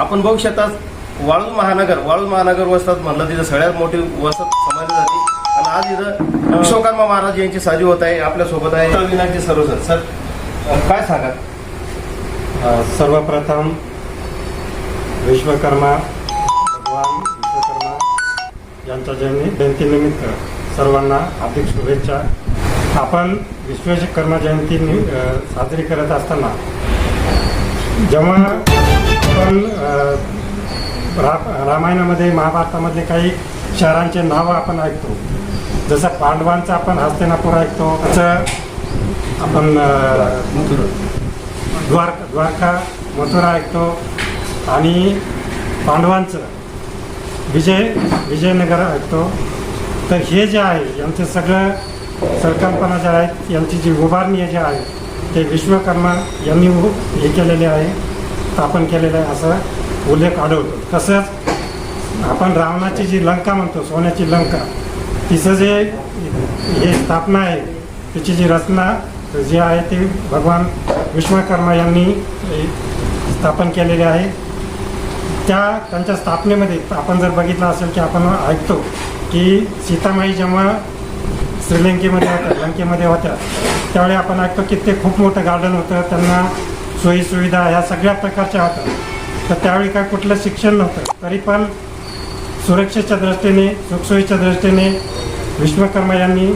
आपण बघू शकतात वाळूज महानगर वाळूज महानगर वस्तात म्हणलं तिथं सगळ्यात मोठी वस्तात समजली जाते. आणि आज इथं विश्वकर्मा महाराज यांची साजी होत आहे आपल्यासोबत आहे. विनायकजी सर्व सर सर काय सांगा सर्वप्रथम विश्वकर्मा भगवान विश्वकर्मा यांच्या जयंती जयंतीनिमित्त सर्वांना हार्दिक शुभेच्छा. आपण विश्वकर्मा जयंती साजरी करत असताना जेव्हा आपण रा रामायणामध्ये महाभारतामधले काही शहरांचे नावं आपण ऐकतो. जसं पांडवांचं आपण हस्तिनापूर ऐकतो तसं आपण द्वारका द्वारका मथुरा ऐकतो आणि पांडवांचं विजय विजयनगर ऐकतो. तर हे जे आहे यांचं सगळं संकल्पना ज्या आहेत यांची जी उभारणी जे आहे ते विश्वकर्मा यांनी हे केलेले आहे. स्थापन केलेलं आहे असा उल्लेख आढळतो. तसंच आपण रावणाची जी लंका म्हणतो सोन्याची लंका तिचं जे हे स्थापना आहे तिची जी रचना जी आहे ती भगवान विश्वकर्मा यांनी स्थापन केलेली आहे. त्या त्यांच्या स्थापनेमध्ये आपण जर बघितलं असेल की आपण ऐकतो की सीतामाई जेव्हा श्रीलंकेमध्ये होत्या लंकेमध्ये होत्या त्यावेळी आपण ऐकतो की ते खूप मोठं गार्डन होतं त्यांना सोयीसुविधा ह्या सगळ्या प्रकारच्या होत्या. तर त्यावेळी काय कुठलं शिक्षण नव्हतं. तरी पण सुरक्षेच्या दृष्टीने सुखसोयीच्या दृष्टीने विश्वकर्मा यांनी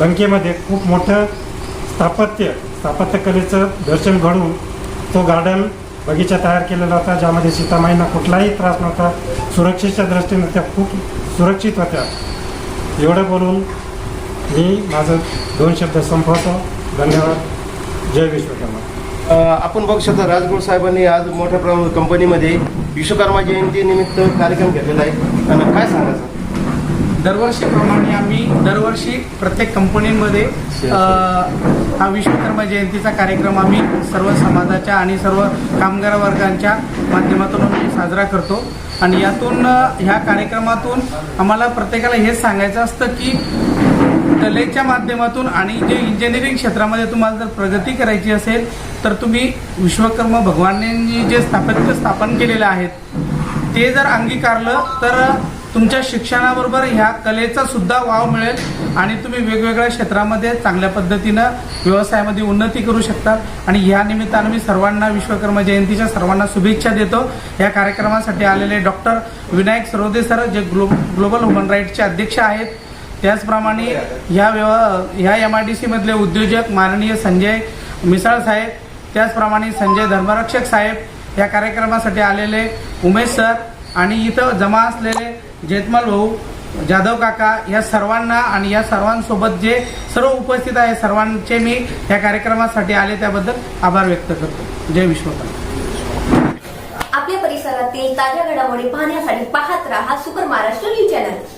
लंकेमध्ये खूप मोठं स्थापत्य स्थापत्यकलेचं दर्शन घडवून तो गार्डन बगीचा तयार केलेला होता ज्यामध्ये सीतामाईंना कुठलाही त्रास नव्हता. सुरक्षेच्या दृष्टीने त्या खूप सुरक्षित होत्या. एवढं बोलून मी माझं दोन शब्द संपवतो. धन्यवाद. जय विश्वकर्मा. आपण बघू शकता राजगुरू साहेबांनी आज मोठ्या प्रमाणात कंपनीमध्ये विश्वकर्मा जयंती निमित्त कार्यक्रम घेतलेला आहे. आणि काय सांगा सर दरवर्षीप्रमाणे आम्ही दरवर्षी प्रत्येक कंपनीमध्ये हा विश्वकर्मा जयंतीचा कार्यक्रम आम्ही सर्व समाजाच्या आणि सर्व कामगार वर्गांच्या माध्यमातून आम्ही साजरा करतो. आणि यातून ह्या कार्यक्रमातून आम्हाला प्रत्येकाला हेच सांगायचं असतं की कलेच्या माध्यमातून आणि जे इंजिनिअरिंग क्षेत्रामध्ये तुम्हाला जर प्रगती करायची असेल तर तुम्ही विश्वकर्मा भगवानांनी जे स्थापत्य स्थापन केलेलं आहेत ते जर अंगीकारलं तर तुमच्या शिक्षणाबरोबर ह्या कलेचा सुद्धा वाव मिळेल आणि तुम्ही वेगवेगळ्या क्षेत्रामध्ये चांगल्या पद्धतीनं व्यवसायामध्ये उन्नती करू शकता. आणि ह्या निमित्तानं मी सर्वांना विश्वकर्मा जयंतीच्या सर्वांना शुभेच्छा देतो. या कार्यक्रमासाठी आलेले डॉक्टर विनायक सरोदे सर जे ग्लो ग्लोबल ह्युमन राईट्सचे अध्यक्ष आहेत त्याचप्रमाणे ह्या व्यव ह्या एम आय डी सीमधले उद्योजक माननीय संजय मिसाळ साहेब त्याचप्रमाणे संजय धर्मरक्षक साहेब या कार्यक्रमासाठी आलेले उमेश सर आणि इथं जमा असलेले जेतमल भाऊ जाधव काका या सर्वांना आणि या सर्वांसोबत जे सर्व उपस्थित आहे सर्वांचे मी या कार्यक्रमासाठी आले त्याबद्दल आभार व्यक्त करतो. जय विश्वकर्मा. आपल्या परिसरातील ताज्या घडामोडी पाहण्यासाठी पाहत राहा सुपर महाराष्ट्र न्यूज चॅनल.